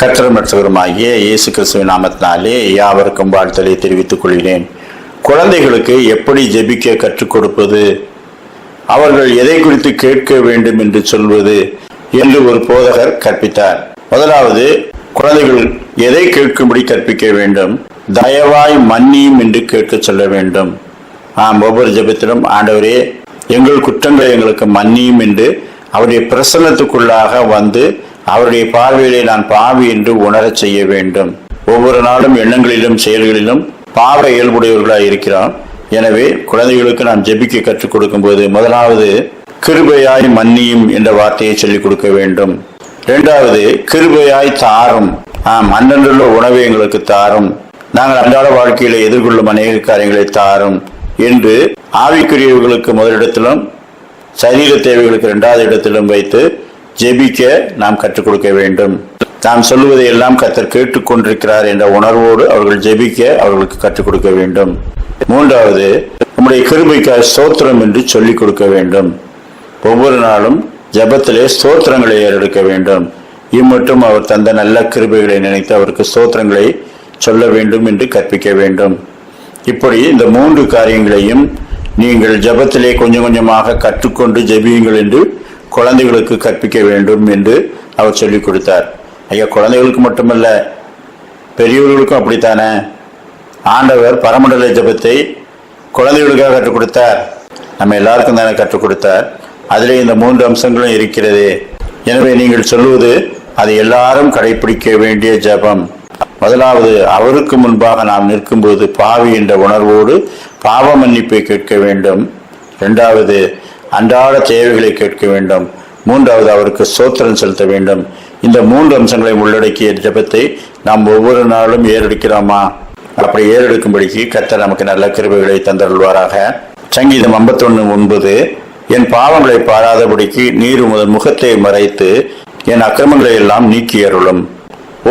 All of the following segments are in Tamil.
கற்றல் மற்றவருமாகிய இயேசு கிறிஸ்துவின் நாமத்தினாலே யாவருக்கும் வாழ்த்தலை தெரிவித்துக் கொள்கிறேன். குழந்தைகளுக்கு எப்படி ஜெபிக்க கற்றுக் கொடுப்பது? அவர்கள் எதை குறித்து கேட்க வேண்டும் என்று சொல்வது என்று ஒரு போதகர் கற்பித்தார். முதலாவது குழந்தைகள் எதை கேட்கும்படி கற்பிக்க வேண்டும்? தயவாய் மன்னியும் என்று கேட்க சொல்ல வேண்டும். ஆம் ஒவ்வொரு ஜெபத்திலும் ஆண்டவரே எங்கள் குற்றங்களை எங்களுக்கு மன்னியும் என்று அவருடைய பிரசன்னத்துக்குள்ளாக வந்து அவருடைய பார்வையிலே நான் பாவி என்று உணரச் செய்ய வேண்டும். ஒவ்வொரு நாளும் எண்ணங்களிலும் செயல்களிலும் பாவ இயல்புடையவர்களாக இருக்கிறான். எனவே குழந்தைகளுக்கு நாம் ஜெபிக்க கற்றுக் கொடுக்கும்போது முதலாவது கிருபையாய் மன்னியும் என்ற வார்த்தையை சொல்லிக் கொடுக்க வேண்டும். இரண்டாவது கிருபையாய் தாரும். ஆம் அன்றன்றுள்ள உணவை எங்களுக்கு தாரும். நாங்கள் அன்றாட வாழ்க்கையில எதிர்கொள்ளும் அநேக காரியங்களை தாரும் என்று ஆவிக்குரியவர்களுக்கு முதலிடத்திலும் சரீர தேவைகளுக்கு இரண்டாவது இடத்திலும் வைத்து ஜெபிக்க நாம் கற்றுக் கொடுக்க வேண்டும். நாம் சொல்லுவதை எல்லாம் கத்தர் கேட்டுக்கொண்டிருக்கிறார் என்ற உணர்வோடு அவர்கள் ஜெபிக்க அவர்களுக்கு கற்றுக் கொடுக்க வேண்டும். மூன்றாவது நம்முடைய கிருபைக்காக ஸ்தோத்திரம் என்று சொல்லிக் கொடுக்க வேண்டும். ஒவ்வொரு நாளும் ஜபத்திலே ஸ்தோத்திரங்களை ஏறெடுக்க வேண்டும். இம்மட்டும் அவர் தந்த நல்ல கிருபைகளை நினைத்து அவருக்கு ஸ்தோத்திரங்களை சொல்ல வேண்டும் என்று கற்பிக்க வேண்டும். இப்படி இந்த மூன்று காரியங்களையும் நீங்கள் ஜெபத்திலே கொஞ்சம் கொஞ்சமாக கற்றுக்கொண்டு ஜெபியுங்கள் என்று குழந்தைகளுக்கு கற்பிக்க வேண்டும் என்று அவர் சொல்லிக் கொடுத்தார். ஐயா குழந்தைகளுக்கு மட்டுமல்ல பெரியவர்களுக்கும் அப்படித்தானே? ஆண்டவர் பரமண்டல ஜெபத்தை குழந்தைகளுக்காக கற்றுக் கொடுத்தார். நம்ம எல்லாருக்கும் தானே கற்றுக் கொடுத்தார். அதிலே இந்த மூன்று அம்சங்களும் இருக்கிறது. எனவே நீங்கள் சொல்லுவது அதை எல்லாரும் கடைபிடிக்க வேண்டிய ஜெபம். முதலாவது அவருக்கு முன்பாக நாம் நிற்கும்போது பாவி என்ற உணர்வோடு பாவ மன்னிப்பை கேட்க வேண்டும். இரண்டாவது அன்றாட தேவைகளை கேட்க வேண்டும். மூன்றாவது அவருக்கு சோத்திரம் செலுத்த வேண்டும். இந்த மூன்று அம்சங்களை உள்ளடக்கிய ஜெபத்தை நாம் ஒவ்வொரு நாளும் ஏறெடுக்கிறோமா? அப்படி ஏறெடுக்கும்படிக்கு கத்த நமக்கு நல்ல கிருபைகளை தந்தருள்வாராக. சங்கீதம் 51 ஒன்பது என் பாவங்களை பாராதபடிக்கு நீர் முதல் முகத்தை மறைத்து என் அக்கிரமங்களை எல்லாம் நீக்கி அருளும்.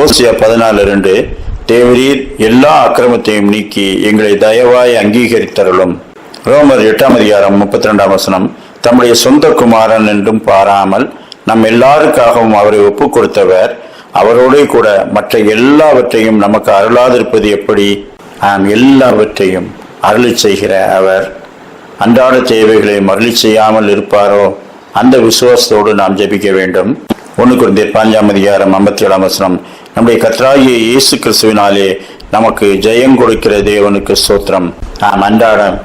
ஓசியா பதினாலு ரெண்டு தேவரீர் எல்லா அக்கிரமத்தையும் நீக்கி எங்களை தயவாய் அங்கீகரித்தருளும். ரோமர் எட்டாம் அதிகாரம் முப்பத்தி ரெண்டாம் வசனம் தம்முடைய சொந்த குமாரன் என்றும் பாராமல் நம் எல்லாருக்காகவும் அவரை ஒப்பு கொடுத்தவர் அவரோடே கூட மற்ற எல்லாவற்றையும் நமக்கு அருளாதிருப்பது எப்படி? நாம் எல்லாவற்றையும் அருளி செய்கிற அவர். அன்றாட தேவைகளை மருளி செய்யாமல் இருப்பாரோ? அந்த விசுவாசத்தோடு நாம் ஜெபிக்க வேண்டும். ஒன்று குறைந்த பாஞ்சாம் அதிகாரம் ஐம்பத்தி ஏழாம் வசனம். நம்முடைய கத்ராகிய இயேசு கிறிஸ்துவினாலே நமக்கு ஜெயம் கொடுக்கிற தேவனுக்கு சோத்திரம் நாம் அன்றாடம்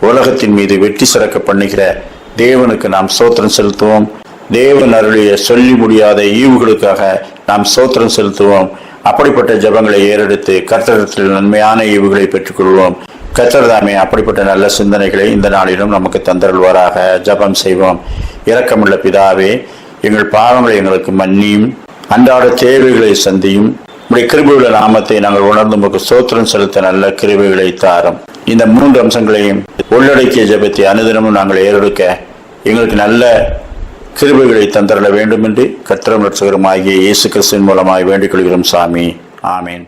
உலகத்தின் மீது வெற்றி சிறக்க பண்ணுகிற தேவனுக்கு நாம் சோத்திரம் செலுத்துவோம். தேவன் அருளிய சொல்லி முடியாத ஈவுகளுக்காக நாம் சோத்திரம் செலுத்துவோம். அப்படிப்பட்ட ஜெபங்களை ஏறெடுத்து கர்த்தரத்தில் நன்மையான ஈவுகளை பெற்றுக்கொள்வோம். கர்த்தர்தாமே அப்படிப்பட்ட நல்ல சிந்தனைகளை இந்த நாளிலும் நமக்கு தந்தருள்வாராக. ஜெபம் செய்வோம். இரக்கமுள்ள பிதாவே எங்கள் பாவங்களை எங்களுக்கு மன்னியும். அன்றாட தேவைகளை சந்தியும். உடைய கிருபியுள்ள நாமத்தை நாங்கள் உணர்ந்து உமக்கு சோத்திரம் செலுத்த நல்ல கிருபிகளை தாரும். இந்த மூன்று அம்சங்களையும் உள்ளடக்கிய ஜபத்தை அனுதினமும் நாங்கள் ஏறெடுக்க எங்களுக்கு நல்ல கிருபைகளை தந்தரல வேண்டும் என்று கத்திரம் ஆகிய இயேசு கிறிஸ்துவின் மூலமாக வேண்டிக் கொள்கிறோம் சாமி. ஆமீன்.